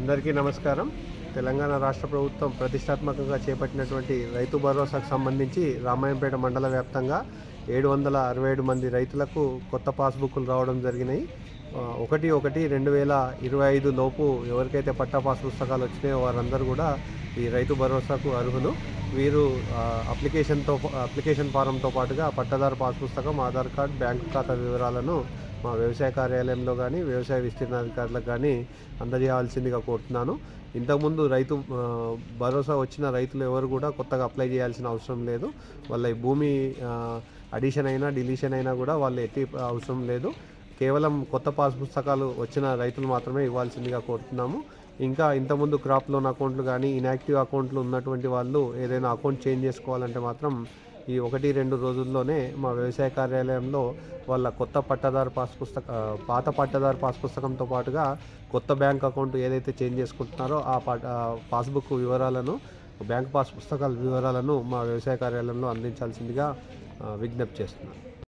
అందరికీ నమస్కారం. తెలంగాణ రాష్ట్ర ప్రభుత్వం ప్రతిష్టాత్మకంగా చేపట్టినటువంటి రైతు భరోసాకు సంబంధించి రామాయంపేట మండల వ్యాప్తంగా ఏడు వందల అరవై ఏడు మంది రైతులకు కొత్త పాస్బుక్లు రావడం జరిగినాయి. ఒకటి ఒకటి రెండు వేల ఇరవై ఐదు లోపు ఎవరికైతే పట్టా పాస్ పుస్తకాలు వచ్చినాయో వారందరూ కూడా ఈ రైతు భరోసాకు అర్హులు. వీరు అప్లికేషన్తో అప్లికేషన్ ఫారంతో పాటుగా పట్టదారు పాస్ పుస్తకం ఆధార్ కార్డ్ బ్యాంకు ఖాతా వివరాలను మా వ్యవసాయ కార్యాలయంలో కానీ వ్యవసాయ విస్తీర్ణాధికారులకు కానీ అందజేయాల్సిందిగా కోరుతున్నాను. ఇంతకుముందు రైతు భరోసా వచ్చిన రైతులు ఎవరు కూడా కొత్తగా అప్లై చేయాల్సిన అవసరం లేదు. వాళ్ళ భూమి అడిషన్ అయినా డిలీషన్ అయినా కూడా వాళ్ళు ఎట్టి అవసరం లేదు. కేవలం కొత్త పాస్ పుస్తకాలు వచ్చిన రైతులు మాత్రమే ఇవ్వాల్సిందిగా కోరుతున్నాము. ఇంకా ఇంతకుముందు క్రాప్ లోన్ అకౌంట్లు కానీ ఇన్యాక్టివ్ అకౌంట్లు ఉన్నటువంటి వాళ్ళు ఏదైనా అకౌంట్ చేంజ్ చేసుకోవాలంటే మాత్రం ఈ ఒకటి రెండు రోజుల్లోనే మా వ్యవసాయ కార్యాలయంలో వాళ్ళ కొత్త పట్టదారు పాస్ పుస్తక పాత పట్టదారు పాస్ పుస్తకంతో పాటుగా కొత్త బ్యాంక్ అకౌంట్ ఏదైతే చేంజ్ చేసుకుంటున్నారో ఆ ఆ పాస్బుక్ వివరాలను బ్యాంక్ పాస్ పుస్తకాల వివరాలను మా వ్యవసాయ కార్యాలయంలో అందించాల్సిందిగా విజ్ఞప్తి చేస్తున్నాను.